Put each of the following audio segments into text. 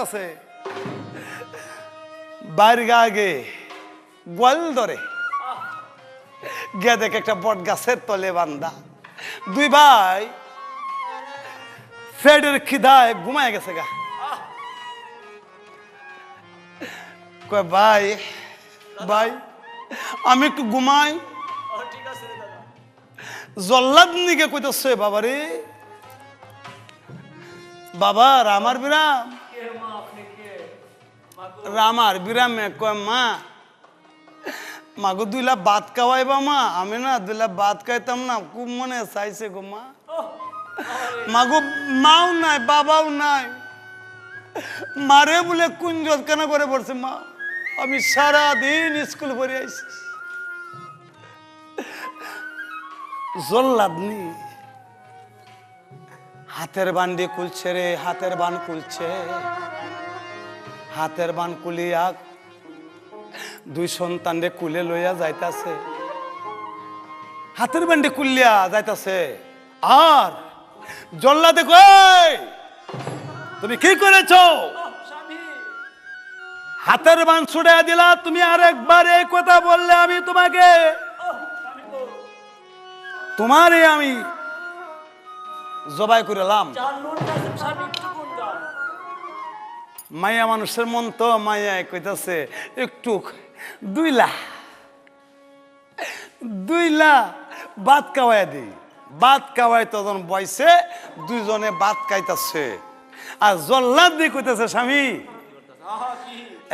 যাইতাছে বাইর গা আগে গোয়াল ধরে। গিয়া দেখে একটা বট গাছের তলে বান্দা। দুই ভাই ফেডের খিদায় ঘুমায় গেছে গা। ভাই ভাই, আমি একটু ঘুমাই। আছে জল্লাদ নিকে কইতেছে বাবা রে বাবা রামার বিরাম। রামার বিরামে কয়, মা, মাগো দুইলা ভাত খাওয়াইবা মা? আমি না দুইলা ভাত খাইতাম না, খুব মনে চাইছে গো মা। মাগো মাও নাই, বাবাও নাই। মারে বলে কুঞ্জত কেন করে পড়ছে মা? আমি সারা দিন স্কুল পড়ে আইছি। জল্লাদনি। হাতের বান্ডি কুলছে রে, হাতের বান কুলছে। হাতের বান কুলিয়া দুই সন্তান রে কুলে লইয়া যাইতাছে। হাতের বান্ডি কুলিয়া যাইতাছে। আর জল্লা দেখো! তুমি কি করেছ? হাতের বান ছুড়ে দিলা, তুমি আরেকবার এই কথা বললে আমি তোমাকে। তোমারই আমি জবাই গুণ গান মায়া মানুষের মন তো মায়া কইতাছে একটু দুইলা দুইলা ভাত খাওয়াই দিই ভাত খাওয়াই তখন বয়সে দুইজনে ভাত খাইতাছে আর জল্লাদ দিয়ে কইতাছে স্বামী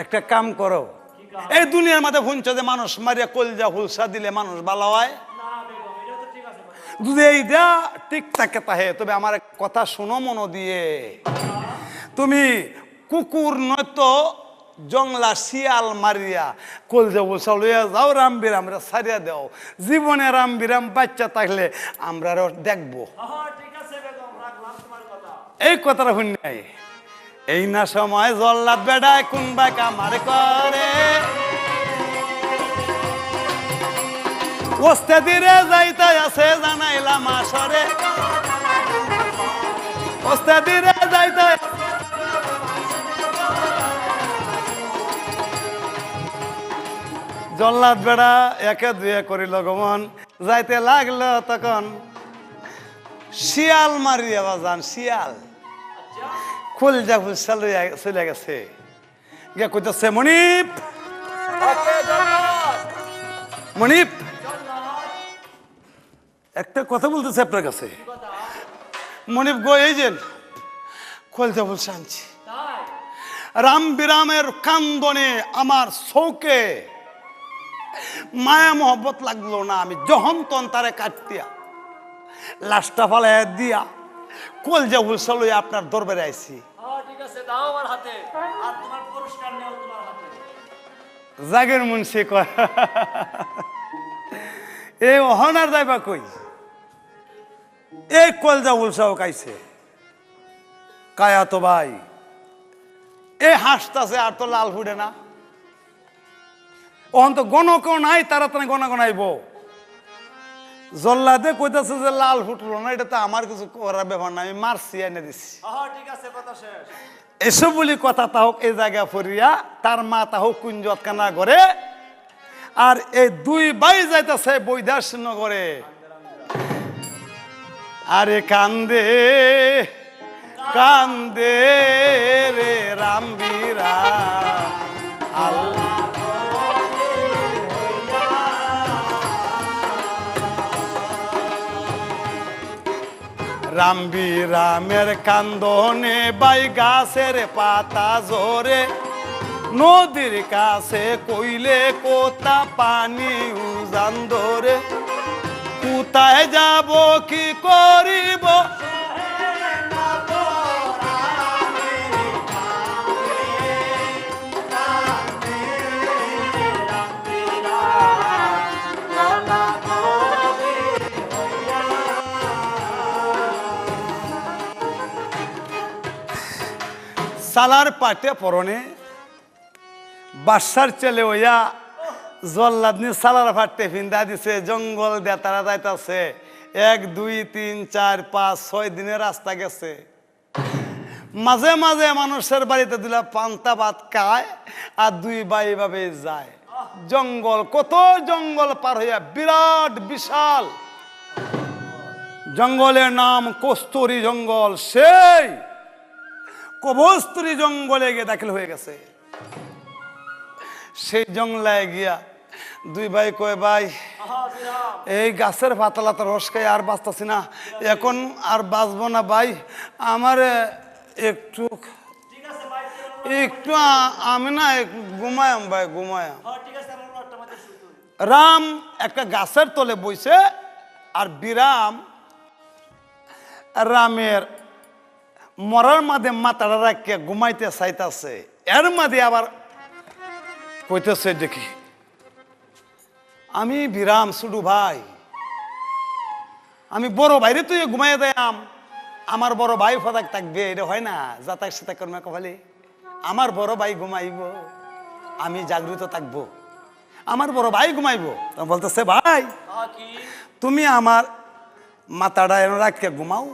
একটা কাম করো। এই দুনিয়ার মাঝে ভুঞ্চ যে মানুষ মারিয়া কলজা হুলসা দিলে মানুষ ভালো হয় না বেগম এটা তো ঠিক আছে বাবা। যদি এইটা ঠিক থাকে তাহে তবে আমার কথা শোনো মনো দিয়ে। তুমি কুকুর নয়তো জংলা শিয়াল মারিয়া কলজা বসা লইয়া যাও রাম বিরামরা সারিয়া দাও। জীবনে রাম বিরাম বাচ্চা থাকলে আমরা দেখব। এই কথাটা শুন নাই। এই না সময় জল্লাদ বেড়ায় কোনবা কামার করে। ওস্তাদিরে যাইতে আছে জানাইলাম আসরে। ওস্তাদিরে যাইতে জল্লাদ বেড়া একে দুয়ে করিল গমন যাইতে লাগল তখন শিয়াল মারিয়া বাজান শিয়াল। আচ্ছা কলজা ফুলসা লইয়া চলে গেছে। গিয়া কইতেছে মনিপ জগন্নাথ মনিপ একটা কথা বলতেছে আপনার কাছে। মনিপ গো এই যে কলজা ফুলসা আনছি। রাম বিরামের কান্দনে আমার শোকে মায়া মোহব্বত লাগল না আমি। যখন তন তারে কাটতিয়া লাশটা ফালাই দিয়া কলজা ফুলসা লইয়া আপনার দরবারে আইছি। হ্যাঁ জাগের মুন্সি কয় এই অহনার যাইবা কই? এই কলজা উলসাও কাইছে কায়া তো ভাই এ হাসতাছে আর তো লাল ফুটে না। ওহন তো গণ কেউ নাই তারা তারা গণ গণাইব জল্লাদে কইতাছে যে লাল ফুটলো না এটা তো আমার কিছু করার ব্যাপার না আমি মারছি এনে দিছি। এসব বলি কথা তাহক এই জায়গা ফরিয়া তার মা তাহক কুঞ্জত কানা করে আর এই দুই বাই যাইতেছে বৈদাস নগরে আরে কান্দে কান্দে রে রামবীরা আল্লাহ রামবি রামের কান্দনে বাই গাছের পাতা জোরে। নদীর কাছে কইলে কোতা পানি উজান ধরে। কোথায় যাব কি করিব? সালার পাটে পরনে বাসার ছেলে ওইয়া জল্লাদনি সালার ফাটে ফিন্দা দিছে, জঙ্গল দিয়ে তারা যাইতাছে। এক, দুই, তিন, চার, পাঁচ, ছয় দিনের রাস্তা গেছে। মাঝে মাঝে মানুষের বাড়িতে দিলে পান্তা ভাত খায় আর দুই ভাই ভাবে যায়। জঙ্গল, কত জঙ্গল পার হইয়া বিরাট বিশাল। জঙ্গলের নাম কস্তুরী জঙ্গল, সেই কবস্তুরী জঙ্গলে গিয়ে দাখিল হয়ে গেছে। সেই জঙ্গলায় গিয়া দুই ভাই কয়, ভাই, এই গাছের পাতলা পাতলাতে রস খাই, আর বাঁচতেছি না। এখন আর বাঁচব না, ভাই। আমার একটু একটু আমি না ঘুমায়াম, ভাই, ঘুমায়াম। রাম একটা গাছের তলে বইছে, আর বিরাম রামের মরার মাঝে মাথাটা রাখিয়া ঘুমাইতে চাইতাছে। এর মাঝে আবার কইতেছে দেখি। আমি বিরাম সুডু ভাই। আমি বড় ভাইরে তুই ঘুমাইয়া দেয়াম। আমার বড় ভাই ফদাক থাকবে এটা হয় না? যাতাক সাথে কর্মে কপালে। আমার বড় ভাই ঘুমাইব আমি জাগ্রত থাকব। আমার বড় ভাই ঘুমাইব। বলতেছে ভাই তুমি আমার মাথাটা এনে রাখিয়া ঘুমাও।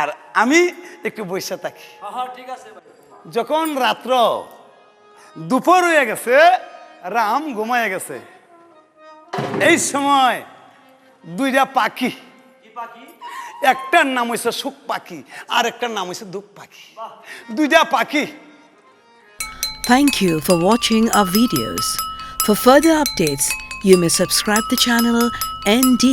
আর আমি একটু বসে থাকি। ঠিক আছে যখন রাত্র দুপুর হয়ে গেছে রাম ঘুমায় গেছে। এই সময় দুইটা পাখি। একটার নাম হয়েছে সুখ পাখি আর একটার নাম হয়েছে দুঃখ পাখি। দুইটা পাখি। Thank you for watching our videos for further updates you may subscribe the channel and